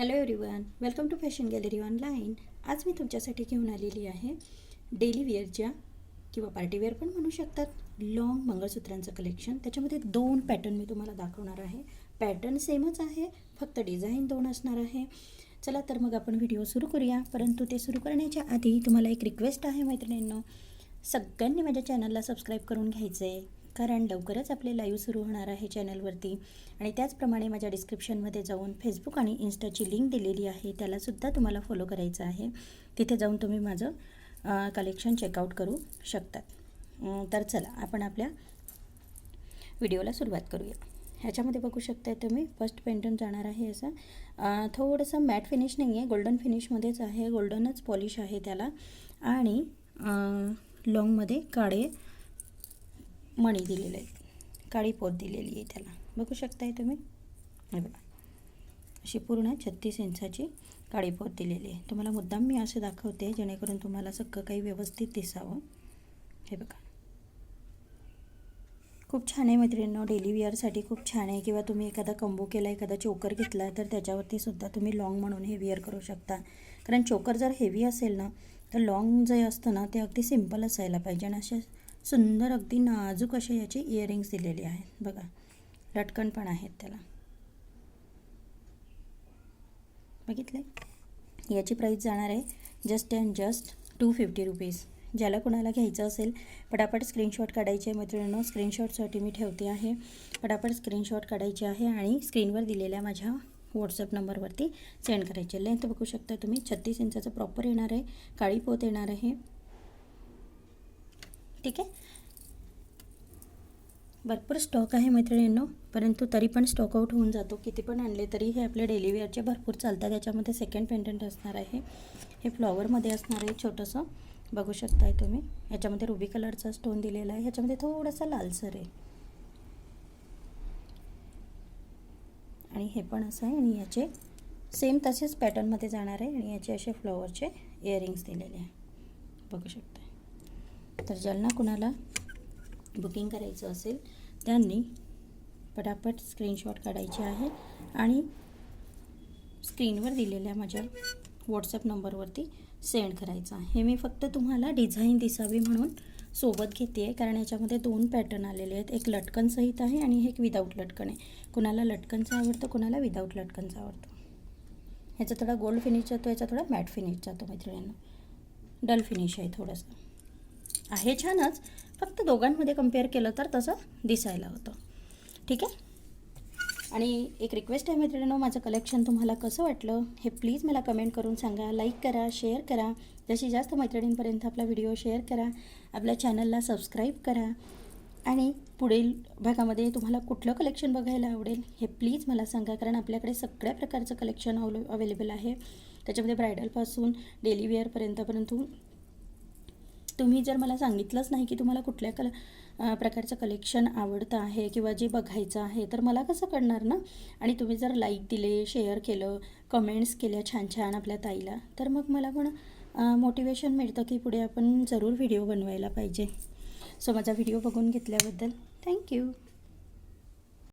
Hello everyone welcome to fashion gallery online आज मी तुमच्यासाठी घेऊन आलेली आहे डेली वेअरच्या किंवा पार्टीवेअर पण म्हणू शकतात. लाँग मंगळसूत्रांचं कलेक्शन त्याच्यामध्ये दोन पॅटर्न मी तुम्हाला दाखवणार आहे. पॅटर्न सेमच आहे फक्त डिझाईन दोन असणार आहे. चला तर मग आपण व्हिडिओ सुरू करूया. परंतु ते सुरू करण्याच्या आधी तुम्हाला एक रिक्वेस्ट आहे मैत्रिणींनो. सगळ्यांनी माझ्या चॅनलला सबस्क्राईब करून घ्यायचं आहे कारण लवकरच आपले लाईव्ह सुरू होणार आहे चॅनलवरती आणि त्याचप्रमाणे माझ्या डिस्क्रिप्शनमध्ये जाऊन फेसबुक आणि इन्स्टाची लिंक दिलेली आहे त्यालासुद्धा तुम्हाला फॉलो करायचं आहे. तिथे जाऊन तुम्ही माझं कलेक्शन चेकआउट करू शकतात. तर चला आपण आपल्या व्हिडिओला सुरुवात करूया. ह्याच्यामध्ये बघू शकताय तुम्ही फर्स्ट पेंटन जाणार आहे असं. थोडंसं मॅट फिनिश नाही आहे गोल्डन फिनिशमध्येच आहे गोल्डनच पॉलिश आहे त्याला. आणि लॉंगमध्ये काळे मणी दिलेले आहेत. काळी पोत दिलेली आहे त्याला. बघू शकताय तुम्ही? हे बघा. अशी पूर्ण छत्तीस इंचाची काळी पोत दिलेली आहे. तुम्हाला मुद्दाम मी असे दाखवते जेणेकरून तुम्हाला सगळं काही व्यवस्थित दिसावं. हे बघा. खूप छान आहे मैत्रिणींनो. डेली वेअरसाठी खूप छान आहे. किंवा तुम्ही एखादा कंबो केला एखादा चोकर घेतला तर त्याच्यावरती सुद्धा तुम्ही लॉंग म्हणून हे वेअर करू शकता. कारण चोकर जर हेवी असेल ना तर लॉंग जे असतं ना ते अगदी सिंपल असायला पाहिजे. आणि असे सुंदर अगदी नाजूक असे याचे इयरिंग्स दिलेले आहेत. बघा लटकन पण आहेत त्याला. बघितले याची प्राईस जाणार आहे just and just two fifty rupees ज्याला कुणाला घ्यायचं असेल पटापट स्क्रीनशॉट काढायचे मैत्रिणींनो स्क्रीनशॉटसाठी मी ठेवते आहे. पटापट स्क्रीनशॉट काढायचे आहे आणि स्क्रीनवर दिलेल्या माझ्या व्हॉट्सअप नंबरवरती सेंड करायचे. लेंथ बघू शकता तुम्ही. छत्तीस इंचाचं प्रॉपर येणार आहे. काळी पोत येणार आहे. ठीक आहे? भरपूर स्टॉक आहे मैत्रिणींनो परंतु तरी पण स्टॉक आऊट होऊन जातो. किती पण आणले तरी हे आपले डेली वेअरचे भरपूर चालतात. याच्यामध्ये सेकंड पेंडंट असणार आहे. हे फ्लॉवरमध्ये असणार आहे छोटंसं. बघू शकताय तुम्ही. ह्याच्यामध्ये रुबी कलरचा स्टोन दिलेला आहे. ह्याच्यामध्ये थोडासा लालसर आहे. आणि हे पण असं आहे. आणि याचे सेम तसेच पॅटर्नमध्ये जाणार आहे. आणि याचे असे फ्लॉवरचे इयरिंग्स दिलेले आहे. बघू शकता तर ज्यांना कुणाला बुकिंग करायचं असेल त्यांनी पटापट स्क्रीनशॉट काढायचे आहे आणि स्क्रीनवर दिलेल्या माझ्या व्हॉट्सअप नंबरवरती सेंड करायचं आहे. हे मी फक्त तुम्हाला डिझाईन दिसावी म्हणून सोबत घेते आहे कारण याच्यामध्ये दोन पॅटर्न आलेले आहेत. एक लटकन सहित आहे आणि एक विदाऊट लटकन आहे. कुणाला लटकनचं आवडतं कुणाला विदाऊट लटकनचं आवडतं. ह्याचा थोडा गोल्ड फिनिश जातो याचा थोडा मॅट फिनिश जातो मैत्रिणींना. डल फिनिश आहे थोडंसं. आहे छानच. फक्त दोघांमध्ये कंपेअर केलं तर तसं दिसायला होतं. ठीक आहे? आणि एक रिक्वेस्ट आहे मैत्रिणींनो माझं कलेक्शन तुम्हाला कसं वाटलं हे प्लीज मला कमेंट करून सांगा. लाईक करा शेअर करा. जशी जास्त मैत्रिणींपर्यंत आपला व्हिडिओ शेअर करा आपल्या चॅनलला सबस्क्राईब करा. आणि पुढील भागामध्ये तुम्हाला कुठलं कलेक्शन बघायला आवडेल हे प्लीज मला सांगा कारण आपल्याकडे सगळ्या प्रकारचं कलेक्शन अवलो अवेलेबल आहे. त्याच्यामध्ये ब्रायडलपासून डेली वेअरपर्यंत परंतु तुम्ही जर मला सांगितलंच नाही की तुम्हाला कुठल्या कल प्रकारचं कलेक्शन आवडतं आहे किंवा जे बघायचं आहे तर मला कसं कळणार ना? आणि तुम्ही जर लाईक दिले शेअर केलं कमेंट्स केल्या छान छान आपल्या ताईला तर मग मला पण मोटिवेशन मिळतं की पुढे आपण जरूर व्हिडिओ बनवायला पाहिजे. सो माझा व्हिडिओ बघून घेतल्याबद्दल थँक्यू